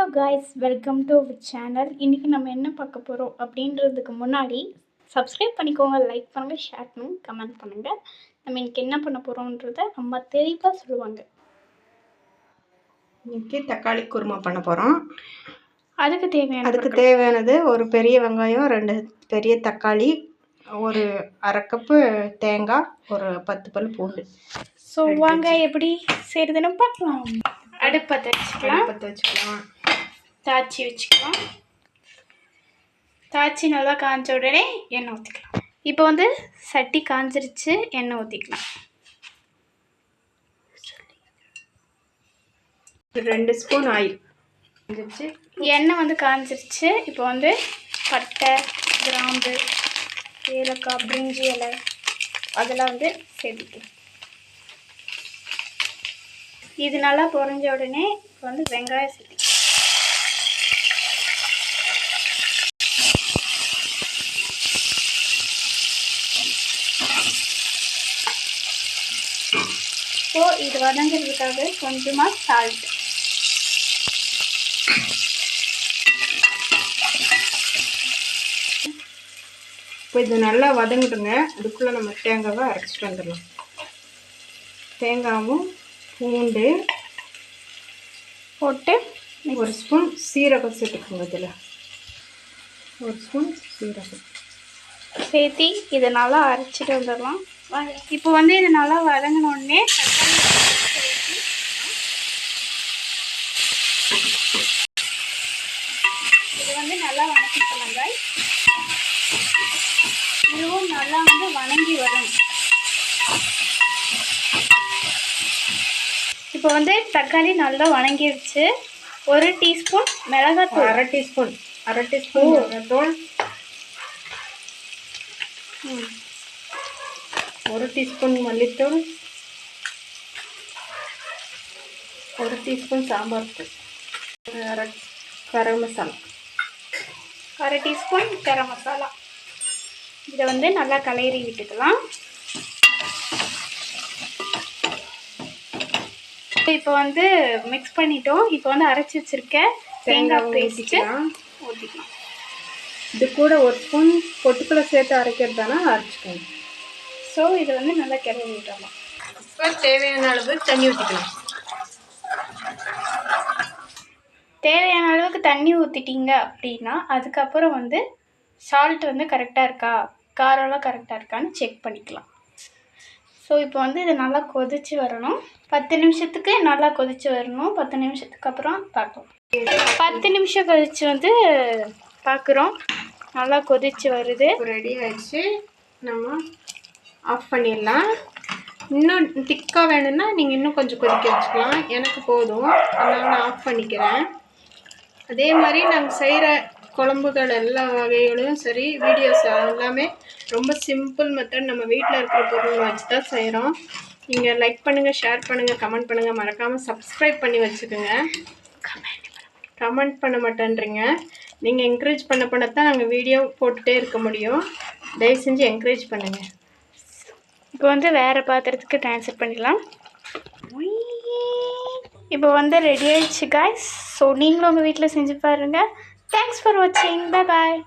Hello guys welcome to channel இன்றைக்கி நம்ம என்ன பார்க்க போகிறோம் அப்படின்றதுக்கு முன்னாடி சப்ஸ்கிரைப் பண்ணிக்கோங்க லைக் பண்ணுங்கள் ஷேர் பண்ணுங்கள் கமெண்ட் பண்ணுங்கள் நம்ம இன்றைக்கி என்ன பண்ண போகிறோன்றத அம்மா தெளிவாக சொல்லுவாங்க. இன்னைக்கு தக்காளி குருமா பண்ண போகிறோம் அதுக்கு தேவையான அதுக்கு தேவையானது ஒரு பெரிய வெங்காயம் ரெண்டு பெரிய தக்காளி ஒரு அரை கப்பு தேங்காய் ஒரு பத்து பல் பூண்டு. ஸோ வாங்க எப்படி செய்கிறதுன்னு பார்க்கலாம். அடுப்பத்தை வச்சுக்கலாம் பற்ற வச்சுக்கலாம் தாச்சி வச்சுக்கலாம். தாச்சி நல்லா காஞ்ச உடனே எண்ணெய் ஊற்றிக்கலாம் இப்போ வந்து சட்டி காஞ்சிருச்சு எண்ணெய் ஊற்றிக்கலாம் ரெண்டு ஸ்பூன் ஆயில். வந்துச்சு எண்ணெய் வந்து காஞ்சிருச்சு. இப்போ வந்து பட்டை கிராம்பு ஏலக்காய் பிரிஞ்சி இலை அதெல்லாம் வந்து சேர்த்துக்கலாம். இது நல்லா பொரிஞ்ச உடனே இப்போ வந்து வெங்காயம் சேர்த்துக்கலாம். இப்போ இது வதங்கிறதுக்காக கொஞ்சமாக சால்ட் இப்போ இது நல்லா வதங்கிடுங்க அதுக்குள்ளே நம்ம தேங்காவை அரைச்சிட்டு வந்துடலாம். தேங்காவும் பூண்டு போட்டு ஒரு ஸ்பூன் சீரகம் சேர்த்துக்கோங்க இதில். ஒரு ஸ்பூன் சீரகம். சேர்த்தி இதை நல்லா அரைச்சிட்டு வந்துடலாம். இப்போ வந்து இது நல்லா வதங்கின உடனே தக்காளி சேர்த்து இது வந்து நல்லா வணக்கிக்கலாம் guys. இதுவும் நல்லா வந்து வணங்கி வரும். இப்போ வந்து தக்காளி நல்லா வணங்கிடுச்சு ஒரு டீஸ்பூன் மிளகாத்தூள். அரை டீஸ்பூன். அரை டீஸ்பூன் மிளகாத்தூள். ஒரு டீஸ்பூன் மல்லித்தூள். ஒரு டீஸ்பூன் சாம்பார் தூள். அரை கரம் மசாலா. அரை டீஸ்பூன் கரம் மசாலா. இதை வந்து நல்லா கலையறி விட்டுக்கலாம். இப்போ வந்து மிக்ஸ் பண்ணிட்டோம். இப்போ வந்து அரைச்சி வச்சிருக்க தேங்காய் பேஸ்ட்டு ஊற்றிக்கலாம் இது கூட ஒரு ஸ்பூன் பொட்டுக்கடலை சேர்த்து அரைக்கிறதானா அரைச்சிக்கணும் ஸோ இதை வந்து நல்லா கிளறி விட்டுறலாம் இப்போ தேவையான அளவு தண்ணி ஊற்றிக்கலாம் தேவையான தண்ணி ஊற்றிட்டீங்க அப்படின்னா அதுக்கப்புறம் வந்து சால்ட் வந்து கரெக்டாக இருக்கா? காரம்லாம் கரெக்டாக இருக்கான்னு செக் பண்ணிக்கலாம். ஸோ இப்போ வந்து இது நல்லா கொதிச்சு வரணும். பத்து நிமிஷத்துக்கு நல்லா கொதிச்சு வரணும். பத்து நிமிஷத்துக்கு அப்புறம் பார்க்கலாம் பத்து நிமிஷம் கழிச்சு வந்து பார்க்குறோம். நல்லா கொதிச்சு வருது. ரெடி ஆயிடுச்சு. நம்ம ஆஃப் பண்ணிடலாம். இன்னும் திக்காக வேணும்னா நீங்கள் இன்னும் கொஞ்சம் கொதிக்க வச்சுக்கலாம். எனக்கு போதும். அதனால் நான் ஆஃப் பண்ணிக்கிறேன். அதே மாதிரி நாங்கள் செய்கிற குழம்புகள் எல்லா வகைகளையும் சரி வீடியோஸ் எல்லாமே ரொம்ப சிம்பிள் மெத்தட் நம்ம வீட்டில் இருக்கிற பொருள் வச்சு தான் செய்கிறோம் நீங்கள் லைக் பண்ணுங்கள் ஷேர் பண்ணுங்கள் கமெண்ட் பண்ணுங்கள் மறக்காமல் சப்ஸ்கிரைப் பண்ணி வச்சுக்கோங்க. கமெண்ட் பண்ண மாட்டேன்றீங்க. நீங்கள் என்கரேஜ் பண்ண பண்ண தான் நாங்கள் வீடியோ போட்டுகிட்டே இருக்க முடியும். தயவு செஞ்சு என்கரேஜ் பண்ணுங்கள் இப்போ வந்து வேறு பாத்திரத்துக்கு ட்ரான்ஸ்ஃபர் பண்ணிடலாம் இப்போ வந்து ரெடி ஆயிடுச்சு காய்ஸ் ஸோ நீங்களும் உங்கள் வீட்டில் செஞ்சு பாருங்கள் தேங்க்ஸ் ஃபார் வாட்சிங் பாய் பாய்